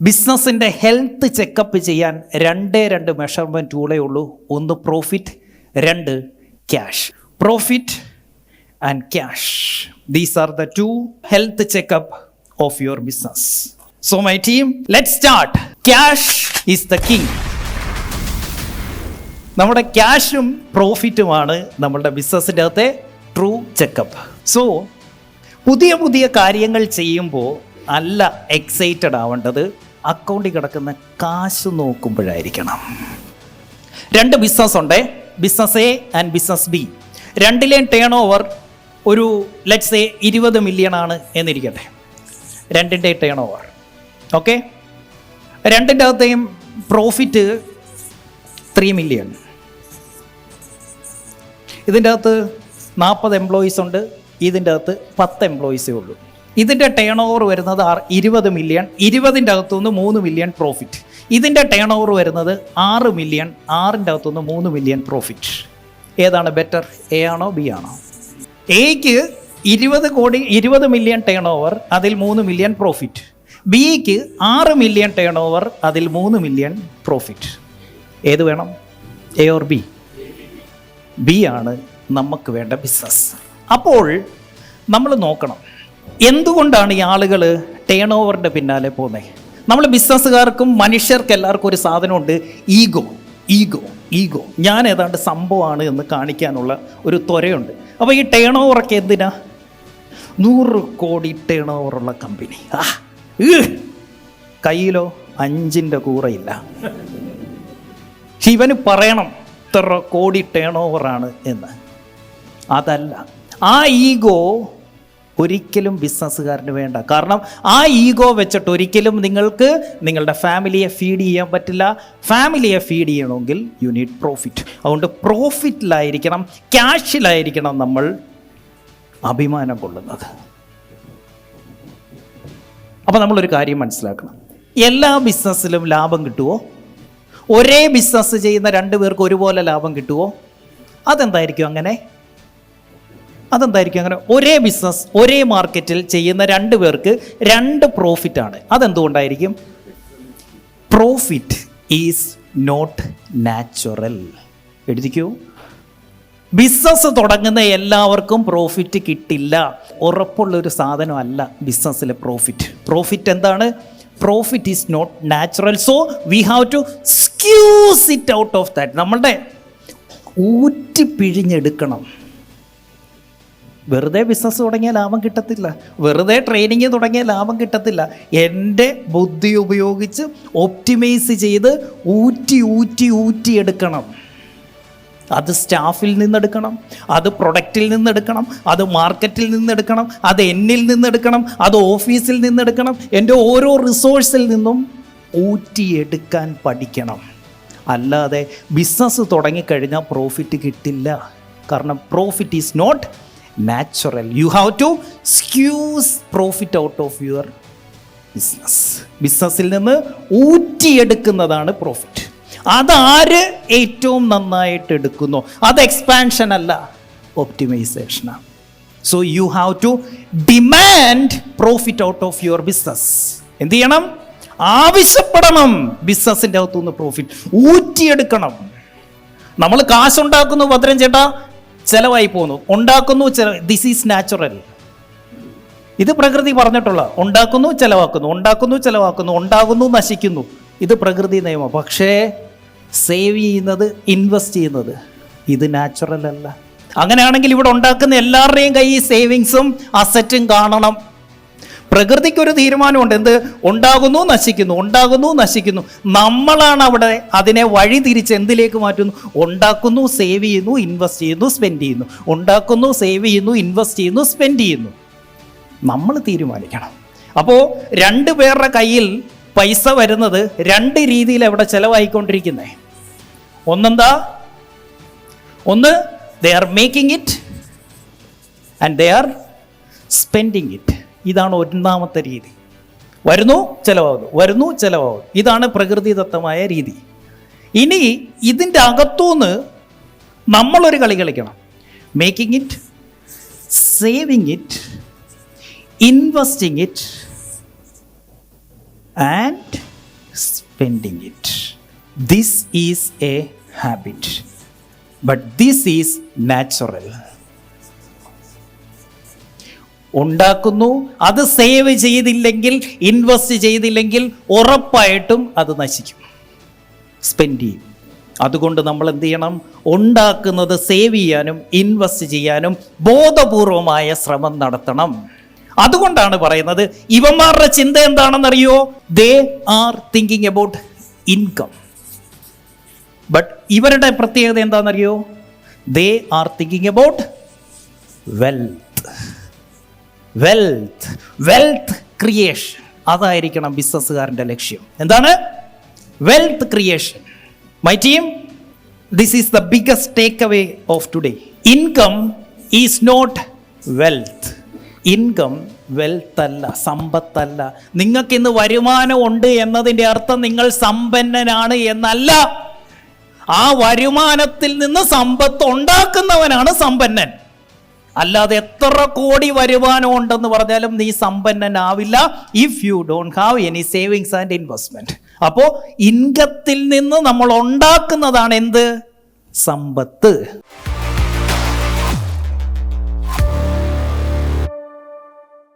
ബിസിനസ്സിന്റെ health checkup ചെയ്യാൻ രണ്ടേ രണ്ട് മെഷർമെന്റ് ടൂളേ ഉള്ളൂ. ഒന്ന് പ്രോഫിറ്റ് രണ്ട് cash profit and cash these are the two health checkup of your business so my team let start cash is the king നമ്മുടെ ക്യാഷും പ്രോഫിറ്റുമാണ് നമ്മളുടെ ബിസിനസ്സിന്റെ അകത്തെ ട്രൂ ചെക്കപ്പ് സോ പുതിയ പുതിയ കാര്യങ്ങൾ ചെയ്യുമ്പോൾ അല്ല എക്സൈറ്റഡ് ആവേണ്ടത് അക്കൗണ്ടിൽ കിടക്കുന്ന കാശ് നോക്കുമ്പോഴായിരിക്കണം. രണ്ട് ബിസിനസ് ഉണ്ട്. Business A and business B രണ്ടിലെയും turn over ഒരു ലെറ്റ്സ് എ ഇരുപത് മില്യൺ ആണ് എന്നിരിക്കട്ടെ. രണ്ടിന്റെ ടേൺ ഓവർ ഓക്കെ രണ്ടിന്റെ അകത്തെയും പ്രോഫിറ്റ് ത്രീ മില്യൺ ഇതിന്റെ അകത്ത് നാൽപ്പത് എംപ്ലോയീസ് ഉണ്ട്. ഇതിന്റെ അകത്ത് പത്ത് എംപ്ലോയീസേ ഉള്ളൂ. ഇതിന്റെ ടേൺ ഓവർ വരുന്നത് ഇരുപത് മില്യൺ ഇരുപതിന്റെ അകത്തുനിന്ന് മൂന്ന് മില്യൺ പ്രോഫിറ്റ് ഇതിന്റെ ടേൺ ഓവർ വരുന്നത് ആറ് മില്യൺ ആറിന്റെ അകത്തുനിന്ന് മൂന്ന് മില്യൺ പ്രോഫിറ്റ് ഏതാണ് ബെറ്റർ എ ആണോ ബി ആണോ? എക്ക് ഇരുപത് കോടി ഇരുപത് മില്യൺ ടേൺ ഓവർ അതിൽ മൂന്ന് മില്യൺ പ്രോഫിറ്റ് ബിക്ക് ആറ് മില്യൺ ടേൺ ഓവർ അതിൽ മൂന്ന് മില്യൺ പ്രോഫിറ്റ് ഏത് വേണം? എ ഓർ ബി ബി ആണ് നമുക്ക് വേണ്ട ബിസിനസ് അപ്പോൾ നമ്മൾ നോക്കണം. എന്തുകൊണ്ടാണ് ഈ ആളുകൾ ടേൺ ഓവറിന്റെ പിന്നാലെ പോകുന്നത് നമ്മൾ ബിസിനസ്സുകാർക്കും മനുഷ്യർക്ക് എല്ലാവർക്കും ഒരു സാധനമുണ്ട് ഈഗോ ഈഗോ ഈഗോ ഞാൻ ഏതാണ്ട് സംഭവമാണ് എന്ന് കാണിക്കാനുള്ള ഒരു ത്വരയുണ്ട്. അപ്പോൾ ഈ ടേൺ ഓവറൊക്കെ എന്തിനാ? നൂറ് കോടി ടേൺ ഓവറുള്ള കമ്പനി ആ കയ്യിലോ അഞ്ചിന്റെ കൂറയില്ല. ശിവന് പറയണം ഇത്ര കോടി ടേൺ ഓവറാണ് എന്ന്. അതല്ല ആ ഈഗോ ഒരിക്കലും ബിസിനസ്സുകാരന് വേണ്ട. കാരണം ആ ഈഗോ വെച്ചിട്ട് ഒരിക്കലും നിങ്ങൾക്ക് നിങ്ങളുടെ ഫാമിലിയെ ഫീഡ് ചെയ്യാൻ പറ്റില്ല. ഫാമിലിയെ ഫീഡ് ചെയ്യണമെങ്കിൽ യു നീഡ് പ്രോഫിറ്റ് അതുകൊണ്ട് പ്രോഫിറ്റിലായിരിക്കണം ക്യാഷിലായിരിക്കണം നമ്മൾ അഭിമാനം കൊള്ളുന്നത്. അപ്പോൾ നമ്മളൊരു കാര്യം മനസ്സിലാക്കണം. എല്ലാ ബിസിനസ്സിലും ലാഭം കിട്ടുമോ ഒരേ ബിസിനസ് ചെയ്യുന്ന രണ്ട് പേർക്ക് ഒരുപോലെ ലാഭം കിട്ടുമോ അതെന്തായിരിക്കും അങ്ങനെ? അതെന്തായിരിക്കും അങ്ങനെ ഒരേ ബിസിനസ് ഒരേ മാർക്കറ്റിൽ ചെയ്യുന്ന രണ്ട് പേർക്ക് രണ്ട് പ്രോഫിറ്റ് ആണ്. അതെന്തുകൊണ്ടായിരിക്കും? പ്രോഫിറ്റ് ഈസ് നോട്ട് നാച്ചുറൽ എഴുതിക്കൂ? ബിസിനസ് തുടങ്ങുന്ന എല്ലാവർക്കും പ്രോഫിറ്റ് കിട്ടില്ല. ഉറപ്പുള്ളൊരു സാധനമല്ല ബിസിനസ്സിലെ പ്രോഫിറ്റ് പ്രോഫിറ്റ് എന്താണ്? Profit is not natural so we have to squeeze it out of that നമ്മളുടെ ഊറ്റി പിഴിഞ്ഞെടുക്കണം വെറുതെ ബിസിനസ് തുടങ്ങിയ ലാഭം കിട്ടത്തില്ല. വെറുതെ ട്രെയിനിങ് തുടങ്ങിയ ലാഭം കിട്ടത്തില്ല. എന്റെ ബുദ്ധി ഉപയോഗിച്ച് ഒപ്റ്റിമൈസ് ചെയ്ത് ഊറ്റി ഊറ്റി ഊറ്റി എടുക്കണം. അത് സ്റ്റാഫിൽ നിന്നെടുക്കണം അത് പ്രൊഡക്റ്റിൽ നിന്നെടുക്കണം അത് മാർക്കറ്റിൽ നിന്നെടുക്കണം അത് എന്നിൽ നിന്നെടുക്കണം അത് ഓഫീസിൽ നിന്നെടുക്കണം. എന്റെ ഓരോ റിസോഴ്സിൽ നിന്നും ഊറ്റിയെടുക്കാൻ പഠിക്കണം. അല്ലാതെ ബിസിനസ് തുടങ്ങിക്കഴിഞ്ഞാൽ പ്രോഫിറ്റ് കിട്ടില്ല. കാരണം profit is not natural you have to squeeze profit out of your business ബിസിനസ്സിൽ നിന്ന് ഊറ്റിയെടുക്കുന്നതാണ് പ്രോഫിറ്റ് അതാര് ഏറ്റവും നന്നായിട്ട് എടുക്കുന്നു? അത് എക്സ്പാൻഷൻ അല്ല ഒപ്റ്റിമൈസേഷനാണ് so you have to demand profit out of your business എന്ത് ചെയ്യണം? ആവശ്യപ്പെടണം ബിസിനസ്സിന്റെ അകത്തുനിന്ന് പ്രോഫിറ്റ് ഊറ്റിയെടുക്കണം. നമ്മൾ കാശുണ്ടാക്കുന്നു ഭദ്രം ചേട്ടാ ചിലവായി പോകുന്നു. ഉണ്ടാക്കുന്നു ദിസ് ഈസ് നാച്ചുറൽ ഇത് പ്രകൃതി പറഞ്ഞിട്ടുള്ള ഉണ്ടാക്കുന്നു ചിലവാക്കുന്നു ഉണ്ടാക്കുന്നു ചിലവാക്കുന്നു ഉണ്ടാകുന്നു നശിക്കുന്നു. ഇത് പ്രകൃതി നിയമം. പക്ഷേ സേവ് ചെയ്യുന്നത് ഇൻവെസ്റ്റ് ചെയ്യുന്നത് ഇത് നാച്ചുറൽ അല്ല. അങ്ങനെയാണെങ്കിൽ ഇവിടെ ഉണ്ടാക്കുന്ന എല്ലാവരുടെയും കൈ സേവിങ്സും അസറ്റും കാണണം. പ്രകൃതിക്കൊരു തീരുമാനമുണ്ട്. എന്ത്? ഉണ്ടാകുന്നു നശിക്കുന്നു ഉണ്ടാകുന്നു നശിക്കുന്നു. നമ്മളാണ് അവിടെ അതിനെ വഴി തിരിച്ച് എന്തിലേക്ക് മാറ്റുന്നു? ഉണ്ടാക്കുന്നു സേവ് ചെയ്യുന്നു ഇൻവെസ്റ്റ് ചെയ്യുന്നു സ്പെൻഡ് ചെയ്യുന്നു. ഉണ്ടാക്കുന്നു സേവ് ചെയ്യുന്നു ഇൻവെസ്റ്റ് ചെയ്യുന്നു സ്പെൻഡ് ചെയ്യുന്നു. നമ്മൾ തീരുമാനിക്കണം. അപ്പോൾ രണ്ട് പേരുടെ കയ്യിൽ പൈസ വരുന്നത് രണ്ട് രീതിയിൽ അവിടെ ചിലവായിക്കൊണ്ടിരിക്കുന്നേ? ഒന്നെന്താ? ഒന്ന് they are making it and they are spending it ഇതാണ് ഒന്നാമത്തെ രീതി. വരുന്നു ചിലവാകുന്നു. വരുന്നു ചിലവാകുന്നു. ഇതാണ് പ്രകൃതിദത്തമായ രീതി. ഇനി ഇതിന്റെ അകത്തുനിന്ന് നമ്മളൊരു കളി കളിക്കണം. Making it saving it investing it and spending it this is a habit but this is natural ഉണ്ടാക്കുന്നു. അത് സേവ് ചെയ്തില്ലെങ്കിൽ ഇൻവെസ്റ്റ് ചെയ്തില്ലെങ്കിൽ ഉറപ്പായിട്ടും അത് നശിക്കും. സ്പെൻഡ് ചെയ്യും. അതുകൊണ്ട് നമ്മൾ എന്ത് ചെയ്യണം? ഉണ്ടാക്കുന്നത് സേവ് ചെയ്യാനും ഇൻവെസ്റ്റ് ചെയ്യാനും ബോധപൂർവമായ ശ്രമം നടത്തണം. അതുകൊണ്ടാണ് പറയുന്നത് ഇവന്മാരുടെ ചിന്ത എന്താണെന്നറിയോ? They are thinking about income but ഇവരുടെ പ്രത്യേകത എന്താണെന്നറിയോ? They are thinking about wealth wealth wealth creation അതായിരിക്കണം ബിസിനസ്സുകാരന്റെ ലക്ഷ്യം. എന്താണ്? Wealth creation my team this is the biggest take away of today income is not wealth income wealth അല്ല സമ്പത്തല്ല. നിങ്ങൾക്ക് ഇന്ന് വരുമാനം ഉണ്ട് എന്നതിന്റെ അർത്ഥം നിങ്ങൾ സമ്പന്നനാണ് എന്നല്ല. ആ വരുമാനത്തിൽ നിന്ന് സമ്പത്ത് ഉണ്ടാക്കുന്നവനാണ് സമ്പന്നൻ. അല്ലാതെ എത്ര കോടി വരുമാനം ഉണ്ടെന്ന് പറഞ്ഞാലും നീ സമ്പന്നനാവില്ല if you don't have any savings and investment അപ്പോൾ ഇൻകത്തിൽ നിന്ന് നമ്മൾ ഉണ്ടാക്കുന്നതാണ് എന്ത്? സമ്പത്ത്.